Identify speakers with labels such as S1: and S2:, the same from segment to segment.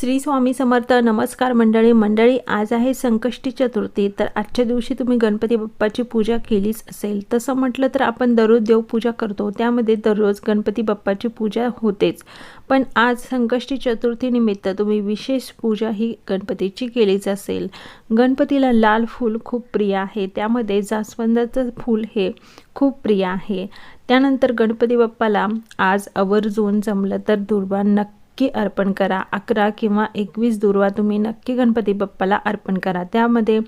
S1: श्री स्वामी समर्थ नमस्कार मंडळी. मंडळी आज आहे संकष्टी चतुर्थी. तर आजच्या दिवशी तुम्ही गणपती बाप्पाची पूजा केलीच असेल. तसं म्हटलं तर आपण दररोज देवपूजा करतो. त्यामध्ये दररोज गणपती बाप्पाची पूजा होतेच. पण आज संकष्टी चतुर्थीनिमित्त तुम्ही विशेष पूजा ही गणपतीची केलीच असेल. गणपतीला लाल फूल खूप प्रिय आहे. त्यामध्ये जास्वंदाचं फूल हे खूप प्रिय आहे. त्यानंतर गणपती बाप्पाला आज आवर्जून जमलं तर दुर्वा नक्की नक्की अर्पण करा. अकरा किंवा एकवीस दुर्वा तुम्ही नक्की गणपती बाप्पाला अर्पण करा. त्यामध्ये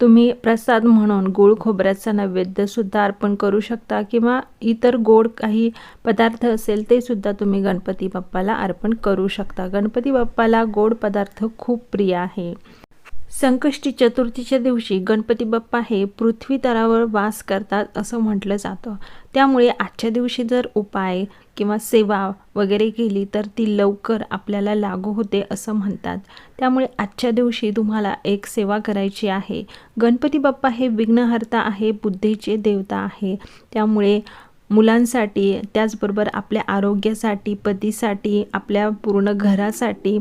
S1: तुम्ही प्रसाद म्हणून गोड खोबऱ्याचा नैवेद्यसुद्धा अर्पण करू शकता किंवा इतर गोड काही पदार्थ असेल ते सुद्धा तुम्ही गणपती बाप्पाला अर्पण करू शकता. गणपती बाप्पाला गोड पदार्थ खूप प्रिय आहे. संकष्टी चतुर्थीच्या दिवशी गणपती बाप्पा हे पृथ्वी तरावर वास करतात असं म्हटलं जातं. त्यामुळे आजच्या दिवशी जर उपाय किंवा सेवा वगैरे केली तर ती लवकर आपल्याला लागू होते असं म्हणतात. त्यामुळे आजच्या दिवशी तुम्हाला एक सेवा करायची आहे. गणपती बाप्पा हे विघ्नहर्ता आहे बुद्धीचे देवता आहे. त्यामुळे मुलांसाठी त्याचबरोबर आपल्या आरोग्यासाठी पतीसाठी आपल्या पूर्ण घरासाठी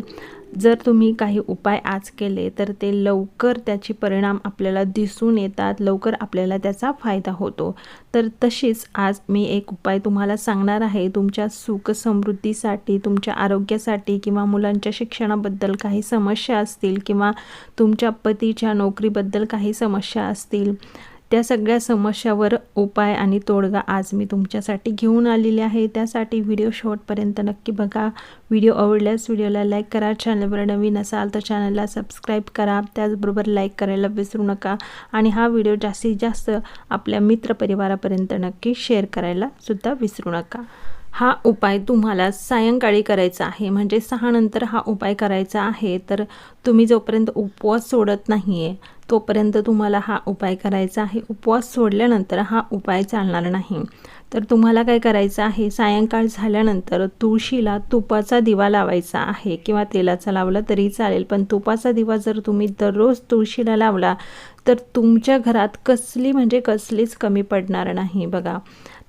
S1: जर तुम्ही काही उपाय आज केले तर ते लवकर त्याचे परिणाम आपल्याला दिसून येतात लवकर आपल्याला त्याचा फायदा होतो. तर तशीच आज मी एक उपाय तुम्हाला सांगणार आहे. तुमच्या सुख समृद्धीसाठी तुमच्या आरोग्यासाठी किंवा मुलांच्या शिक्षणाबद्दल काही समस्या असतील किंवा तुमच्या पतीच्या नोकरीबद्दल काही समस्या असतील त्या सगळ्या समस्यावर उपाय आणि तोडगा आज मी तुमच्यासाठी घेऊन आलेले आहे. त्यासाठी व्हिडिओ शॉर्टपर्यंत नक्की बघा. व्हिडिओ आवडल्यास व्हिडिओला लाईक करा. चॅनलवर नवीन असाल तर चॅनलला सबस्क्राईब करा. त्याचबरोबर लाईक करायला विसरू नका. आणि हा व्हिडिओ जास्तीत जास्त आपल्या मित्रपरिवारापर्यंत नक्की शेअर करायला सुद्धा विसरू नका. हा उपाय तुम्हाला सायंकाळी करायचा आहे. म्हणजे सहानंतर हा उपाय करायचा आहे. तर तुम्ही जोपर्यंत उपवास सोडत नाही आहे तोपर्यंत तुम्हाला हा उपाय करायचा आहे. उपवास सोडल्यानंतर हा उपाय चालणार नाही. तर तुम्हाला काय करायचं आहे? सायंकाळ झाल्यानंतर तुळशीला तुपाचा दिवा लावायचा आहे. किंवा तेलाचा लावला तरी चालेल. पण तुपाचा दिवा जर तुम्ही दररोज तुळशीला लावला तर तुमच्या घरात कसली म्हणजे कसलीच कमी पडणार नाही बघा.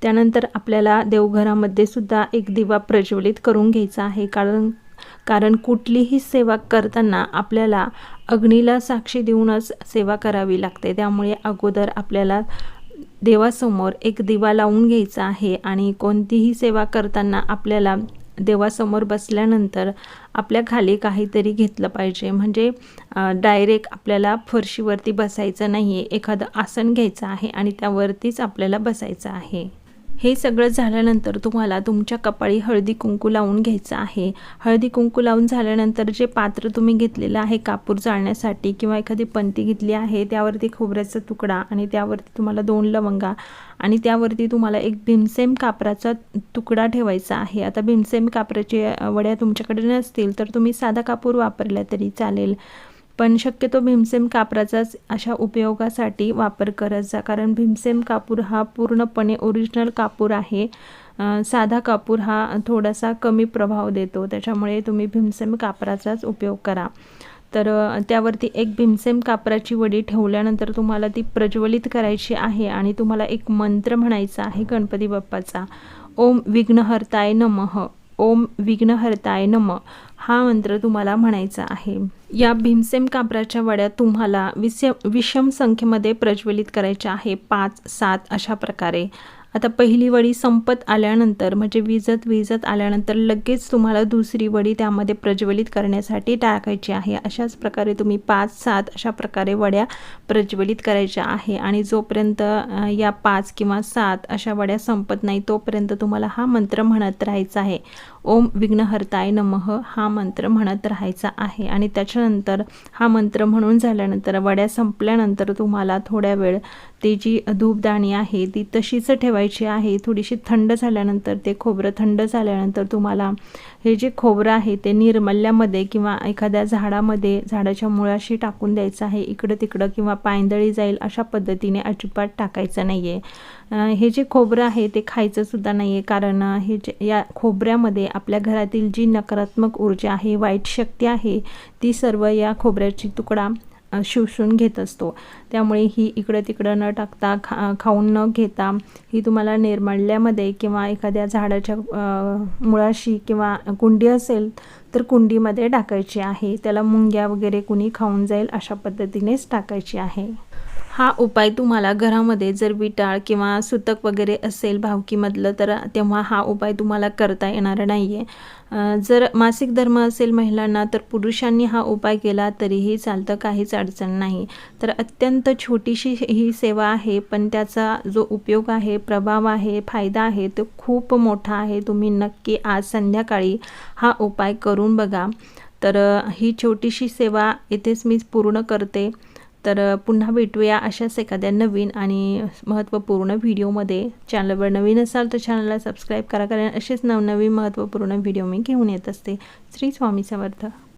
S1: त्यानंतर आपल्याला देवघरामध्ये सुद्धा एक दिवा प्रज्वलित करून घ्यायचा आहे. कारण कारण कुठलीही सेवा करताना आपल्याला अग्नीला साक्षी देऊनच सेवा करावी लागते. त्यामुळे अगोदर आपल्याला देवासमोर एक दिवा लावून घ्यायचा आहे आणि कोणतीही सेवा करताना आपल्याला देवासमोर बसल्यानंतर आपल्या खाली काहीतरी घेतलं पाहिजे. म्हणजे डायरेक्ट आपल्याला फरशीवरती बसायचं नाही आहे एखादं आसन घ्यायचं आहे आणि त्यावरतीच आपल्याला बसायचं आहे. हे सगळं झाल्यानंतर तुम्हाला तुमच्या कपाळी हळदी कुंकू लावून घ्यायचं आहे. हळदी कुंकू लावून झाल्यानंतर जे पात्र तुम्ही घेतलेलं आहे कापूर जाळण्यासाठी किंवा एखादी पंती घेतली आहे त्यावरती खोबऱ्याचा तुकडा आणि त्यावरती तुम्हाला दोन लवंगा आणि त्यावरती तुम्हाला एक भीमसेम कापराचा तुकडा ठेवायचा आहे. आता भीमसेम कापराचे वड्या तुमच्याकडे नसतील तर तुम्ही साधा कापूर वापरला तरी चालेल. पण शक्यतो भीमसेम कापराचाच अशा उपयोगासाठी वापर करत जा कारण भीमसेम कापूर हा पूर्णपणे ओरिजिनल कापूर आहे. साधा कापूर हा थोडासा कमी प्रभाव देतो त्याच्यामुळे तुम्ही भीमसेम कापराचाच उपयोग करा. तर त्यावरती एक भीमसेम कापराची वडी ठेवल्यानंतर तुम्हाला ती प्रज्वलित करायची आहे आणि तुम्हाला एक मंत्र म्हणायचा आहे गणपती बाप्पाचा. ओम विघ्नहर्ताय नमः. ओम विघ्नहर्ताय नम. हा मंत्र तुम्हाला म्हणायचा आहे. या भीमसेम कापराच्या वड्या तुम्हाला विष विषम संख्येमध्ये प्रज्वलित करायच्या आहे. पाच सात अशा प्रकारे. आता पहिली वडी संपत आल्यानंतर म्हणजे विजत विजत आल्यानंतर लगेच तुम्हाला दुसरी वडी त्यामध्ये प्रज्वलित करण्यासाठी टाकायची आहे. अशाच प्रकारे तुम्ही पाच सात अशा प्रकारे वड्या प्रज्वलित करायच्या आहे आणि जोपर्यंत या पाच किंवा सात अशा वड्या संपत नाही तोपर्यंत तुम्हाला हा मंत्र म्हणत राहायचा आहे. ओम विघ्नहर्ताय नमः हा मंत्र म्हणत राहायचा आहे आणि त्याच्यानंतर हा मंत्र म्हणून झाल्यानंतर वड्या संपल्यानंतर तुम्हाला थोड्या वेळ ती जी धूपदाणी आहे ती तशीच ठेवा ठेवायची आहे. थोडीशी थंड झाल्यानंतर ते खोबरं थंड झाल्यानंतर तुम्हाला हे जे खोबरं आहे ते निर्मल्यामध्ये किंवा एखाद्या झाडामध्ये झाडाच्या मुळाशी टाकून द्यायचं आहे. इकडं तिकडं किंवा पायंदळी जाईल अशा पद्धतीने अजिबात टाकायचं नाही आहे हे जे खोबरं आहे ते खायचंसुद्धा नाही आहे कारण हे जे या खोबऱ्यामध्ये आपल्या घरातील जी नकारात्मक ऊर्जा आहे वाईट शक्ती आहे ती सर्व या खोबऱ्याची तुकडा शिवशून शोषून घेत असतो. त्यामुळे ही इकडं तिकडं न टाकता खा खाऊन न घेता ही तुम्हाला निर्माल्यामध्ये किंवा एखाद्या झाडाच्या मुळाशी किंवा कुंडी असेल तर कुंडीमध्ये टाकायची आहे. त्याला मुंग्या वगैरे कुणी खाऊन जाईल अशा पद्धतीनेच टाकायची आहे. हा उपाय तुम्हाला घरामध्ये जर विटाळ किंवा सुतक वगैरे असेल भावकीमधलं तर तेव्हा हा उपाय तुम्हाला करता येणार नाही आहे जर मासिक धर्म असेल महिलांना तर पुरुषांनी हा उपाय केला तरीही चालतं काहीच अडचण नाही. तर अत्यंत छोटीशी ही सेवा आहे पण त्याचा जो उपयोग आहे प्रभाव आहे फायदा आहे तो खूप मोठा आहे. तुम्ही नक्की आज संध्याकाळी हा उपाय करून बघा. तर ही छोटीशी सेवा इथेच मी पूर्ण करते. तर पुन्हा भेटूया अशाच एखाद्या नवीन आणि महत्त्वपूर्ण व्हिडिओमध्ये. चॅनलवर नवीन असाल तर चॅनलला सबस्क्राईब करा कारण असेच नवनवीन महत्त्वपूर्ण व्हिडिओ मी घेऊन येत असते. श्री स्वामी समर्थ.